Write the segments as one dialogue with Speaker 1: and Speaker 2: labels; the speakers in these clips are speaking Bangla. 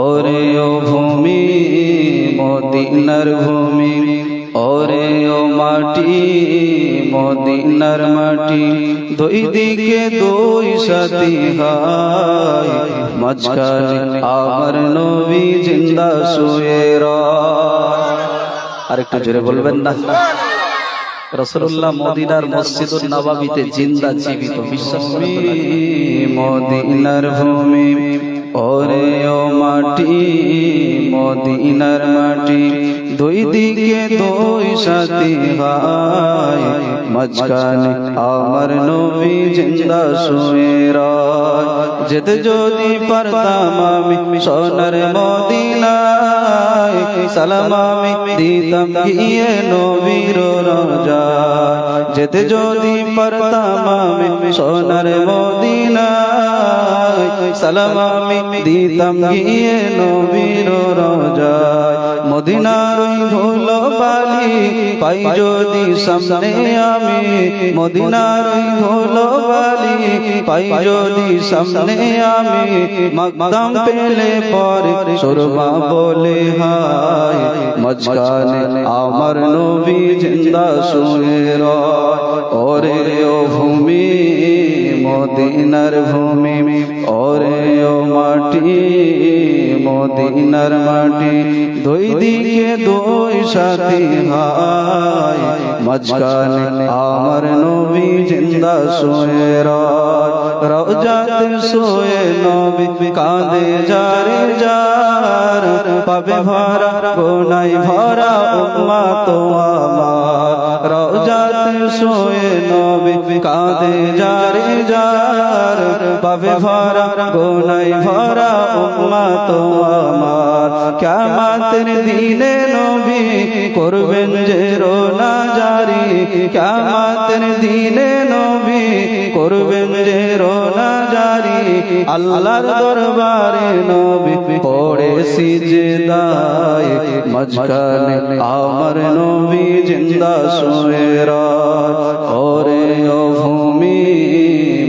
Speaker 1: ওরে ও ভূমি, মদিনার ভূমি, ওরে ও মাটি, মদিনার মাটি, দুই দিকে দুই সাথী হায়। মাঝখানে আমার নবী জিন্দা শুয়ে আরেকটু জোরে বলবেন না। রসুল্লাহ মদিনার মসজিদুল নবাবিতে জিন্দা জীবিত, বিশ্বাস মদিনার ভূমি ওরে ও মাটি, মদিনার মাটি, দুই দিকে দুই সাথী হায় মাঝখানে আমার নবী জিন্দা শুয়ে রয়। যেতে যদি পারতাম আমি সোনার মদিনায়, সালাম আমি দিতাম গিয়ে নবীর যেতে যদি পারতাম সোনার মদিনায় সালাম আমি দিতাম গিয়ে নবীর রোজায়। মদিনার ওই ধুলো বালি পাই যদি সামনে আমি। মদিনার ওই ধুলো বালি পাই যদি সামনে আমি। মকদম পেলে পরে সুরমা বলে, হায় মাঝখানে আমার নবী জিন্দা শুয়ে রয়। ওরে ও ভূমি মদিনার ভূমি ওরে ও মাটি মদিনার মাটি দুই দিকে দুই সাথী হায় মাঝখানে আমার নবী জিন্দা শুয়ে রয় রওজাতে শুয়ে নবী কাঁদে যারে যার পাবে ভরা গোনাই ভরা উম্মা তো আমার রওজাতে শুয়ে নবী কাঁদে যারে যার পাবে ভরা গোনাই ভরা উম্মা তো আমার। কিয়ামতের দিনে নবী করবেন যে রোনা জারি। কিয়ামতের দিনে নবী করবেন যে রোনা জারি। আল্লাহর দরবারে নবী পড়ে সিজদায়। মাঝখানে আমার নবী জিন্দা শুয়ে রয়। ওরে ও ভূমি,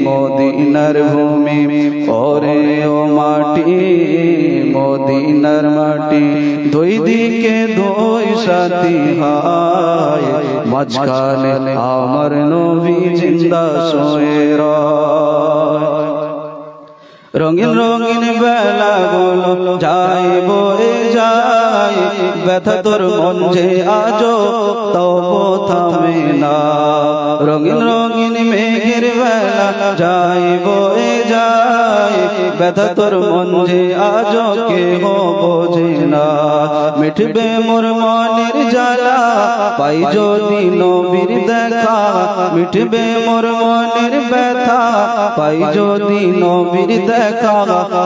Speaker 1: মদিনার ভূমি, ওরে ও মাটি মদিনার মাটি দুই দিকে দুই সাথী হায়। মাঝখানে আমার নবী জিন্দা শুয়ে রয়। রঙিন রঙিন বেলা গুলো যাই বয়ে যায়। ব্যথা তোর মন যে আজো তব থামে না। রঙিন রঙিন মেঘের বেলা যাই বয়ে যায়। ব্যথা তোর মন যে আজো কে হো বোঝে না। মিটবে মোর মনের জ্বালা, পাই যদি নবীর দেখা। মিটবে মোর মনের ব্যথা, পাই যদি নবীর দেখা।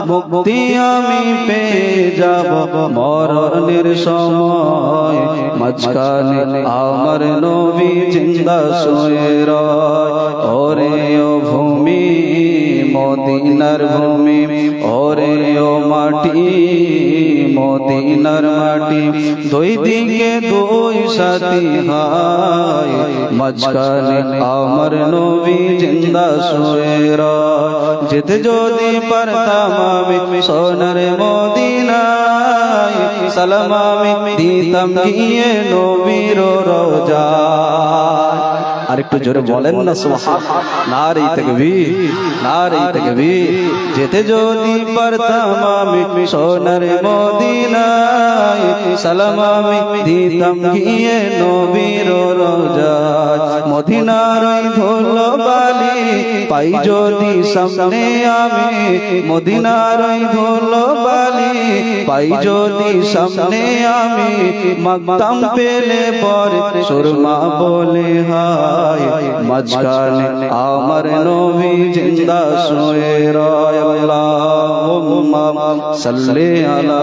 Speaker 1: মুক্তি আমি পেয়ে যাব মরণের সময়। মাঝখানে আমার নবী জিন্দা শুয়ে রয়। মদিনার ভূমি ওরে ও মাটি মদিনার মাটি দুই দিকে দুই সাথী হায় মাঝখানে আমার নবী জিন্দা শুয়ে রয় যেতে যদি পারতাম আমি সোনার মদিনায় সালাম আমি দিতাম গিয়ে নবীর রোজা আরেকটু জোরে বলেন না সুবহান না রে তাকবীর না রে তাকবীর। যেতে যদি পারতাম আমি সোনার মদিনায় সালাম আমি দিতাম গিয়ে নবীর রোজায়। মদিনার ধুলো বালি পাই যদি সামনে আমি মদিনার ধুলো বালি পাই যদি সামনে আমি মকদম পেলে পরে সুরমা বলে হায় মাঝখানে আমার নবী জিন্দা শুয়ে রয় আল্লাহুম্মা সাল্লি আলা